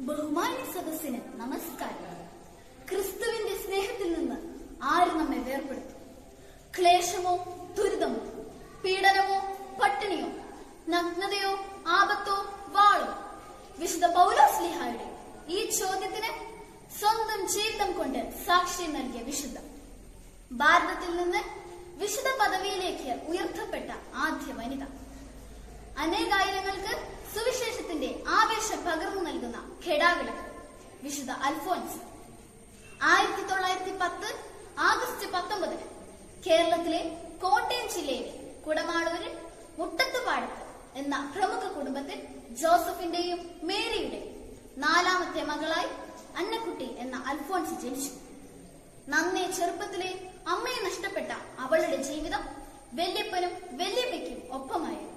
ബഹുമാന്യ സദസ്സിന് നമസ്കാരം. ക്രിസ്തുവിന്റെ സ്നേഹത്തിൽ നിന്ന് ആര് നമ്മെ വേർപെടുത്തും? ക്ലേശമോ ദുരിതമോ? പീഡനമോ പട്ടിണിയോ? നഗ്നതയോ ആപത്തോ വാളോ? വിശുദ്ധ പൗലോസ്ലിഹായുടെ ഈ ചോദ്യത്തിന് സ്വന്തം ജീവിതം കൊണ്ട് സാക്ഷ്യം നൽകിയ വിശുദ്ധ. ഭാരതത്തിൽ നിന്ന് വിശുദ്ധ പദവിയിലേക്ക് ഉയർത്തപ്പെട്ട ആദ്യ വനിത. അനേകായിരങ്ങൾക്ക് സുവിശേഷത്തിന്റെ ആവേശം ഖെടാവിളക്ക് വിശുദ്ധ അൽഫോൻസ്. ആയിരത്തി തൊള്ളായിരത്തി പത്ത് ആഗസ്റ്റ് പത്തൊമ്പതിന് കേരളത്തിലെ കോട്ടയം ജില്ലയിലെ കുടമാളൂരിൽ മുട്ടത്തുപാടത്ത് എന്ന പ്രമുഖ കുടുംബത്തിൽ ജോസഫിന്റെയും മേരിയുടെയും നാലാമത്തെ മകളായി അന്നക്കുട്ടി എന്ന അൽഫോൺസ് ജനിച്ചു. നന്നേ ചെറുപ്പത്തിലെ അമ്മയെ നഷ്ടപ്പെട്ട അവളുടെ ജീവിതം വല്യപ്പനും വല്യമ്മയ്ക്കും ഒപ്പമായിരുന്നു.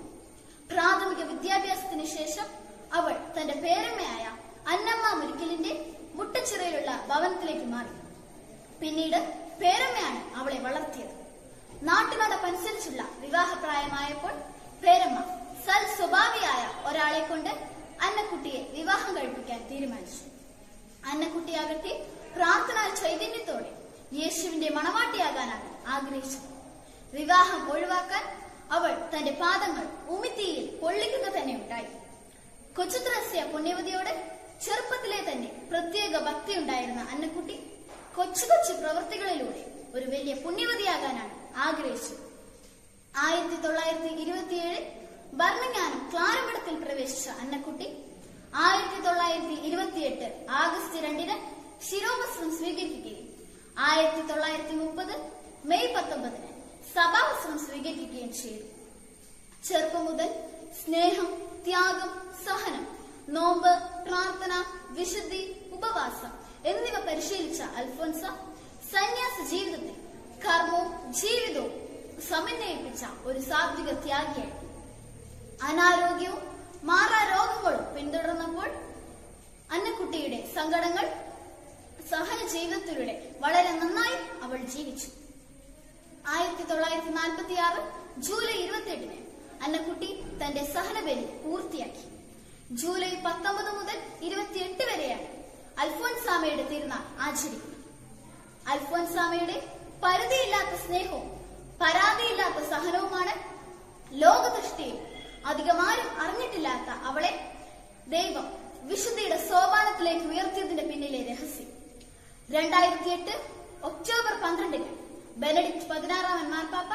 പ്രാഥമിക വിദ്യാഭ്യാസത്തിന് ശേഷം അവൾ തന്റെ പേരമ്മയായ അന്നമ്മ മുരിക്കലിന്റെ മുട്ടച്ചിറയിലുള്ള ഭവനത്തിലേക്ക് മാറി. പിന്നീട് പേരമ്മയാണ് അവളെ വളർത്തിയത്. നാട്ടുനടപ്പനുസരിച്ചുള്ള വിവാഹപ്രായമായപ്പോൾ പേരമ്മ സൽ സ്വഭാവിയായ ഒരാളെ കൊണ്ട് അന്നക്കുട്ടിയെ വിവാഹം കഴിപ്പിക്കാൻ തീരുമാനിച്ചു. അന്നക്കുട്ടിയാകട്ടെ പ്രാർത്ഥനാ ചൈതന്യത്തോടെ യേശുവിന്റെ മണവാട്ടിയാകാനാണ് ആഗ്രഹിച്ചത്. വിവാഹം ഒഴിവാക്കാൻ അവൾ തന്റെ പാദങ്ങൾ ഉമിത്തിയിൽ പൊള്ളിക്കുക തന്നെ ഉണ്ടായി. കൊച്ചുത്രസ്യ പുണ്യവതിയോട് ചെറുപ്പത്തിലെ തന്നെ പ്രത്യേക ഭക്തി ഉണ്ടായിരുന്ന അന്നക്കുട്ടി കൊച്ചു കൊച്ചു പ്രവൃത്തികളിലൂടെ ഒരു വലിയ പുണ്യവതിയാകാനാണ് ആഗ്രഹിച്ചത്. ആയിരത്തി തൊള്ളായിരത്തി ഇരുപത്തിയേഴിൽ ഭരണങ്ങാനം ക്ലാരമഠത്തിൽ പ്രവേശിച്ച അന്നക്കുട്ടി ആയിരത്തി തൊള്ളായിരത്തി ഇരുപത്തിയെട്ട് ആഗസ്റ്റ് രണ്ടിന് ശിരോവസ്ത്രം സ്വീകരിക്കുകയും ആയിരത്തി തൊള്ളായിരത്തി മുപ്പത് മെയ് പത്തൊമ്പതിന് സഭാവസ്ത്രം സ്വീകരിക്കുകയും ചെയ്തു. ചെറുപ്പം മുതൽ സ്നേഹം ത്യാഗം സഹനം നോമ്പ് പ്രാർത്ഥന വിശുദ്ധി ഉപവാസം എന്നിവ പരിശീലിച്ച അൽഫോൻസ സന്യാസ ജീവിതത്തിൽ കർമ്മവും ജീവിതവും സമന്വയിപ്പിച്ച ഒരു സാത്വിക ത്യാഗിയായി. അനാരോഗ്യവും മാറാ രോഗങ്ങളും പിന്തുടർന്നപ്പോൾ അന്നക്കുട്ടിയുടെ സങ്കടങ്ങൾ സഹന ജീവിതത്തിലൂടെ വളരെ നന്നായി അവൾ ജീവിച്ചു. ആയിരത്തി തൊള്ളായിരത്തി നാൽപ്പത്തി ആറ് ജൂലൈ ഇരുപത്തിയെട്ടിന് അന്നക്കുട്ടി തന്റെ സഹനബലി ജൂലൈ പത്തൊമ്പത് മുതൽ ഇരുപത്തിയെട്ട് വരെയാണ് അൽഫോൻസാമയുടെ തിരുനാൾ ആചരിക്കുന്നത്. അൽഫോൻസാമയുടെ പരിധിയില്ലാത്ത സ്നേഹവും പരാതിയില്ലാത്ത സഹനവുമാണ് ലോകദൃഷ്ടിയിൽ അധികമാരും അറിഞ്ഞിട്ടില്ലാത്ത അവളെ ദൈവം വിശുദ്ധിയുടെ സോപാനത്തിലേക്ക് ഉയർത്തിയതിന്റെ പിന്നിലെ രഹസ്യം. രണ്ടായിരത്തി എട്ട് ഒക്ടോബർ പന്ത്രണ്ടിന് ബെനഡിക്ട് പതിനാറാമൻ മാർപ്പാപ്പ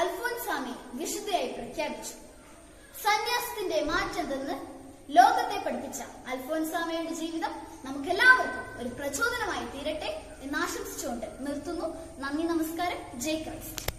അൽഫോൻസാമി വിശുദ്ധയായി പ്രഖ്യാപിച്ചു. സന്യാസത്തിന്റെ മാറ്റെന്തെന്ന് ലോകത്തെ പഠിപ്പിച്ച അൽഫോൻസാമയുടെ ജീവിതം നമുക്കെല്ലാവർക്കും ഒരു പ്രചോദനമായി തീരട്ടെ എന്ന് ആശംസിച്ചുകൊണ്ട് നിർത്തുന്നു. നന്ദി നമസ്കാരം. ജയ് ക്രൈസ്റ്റ്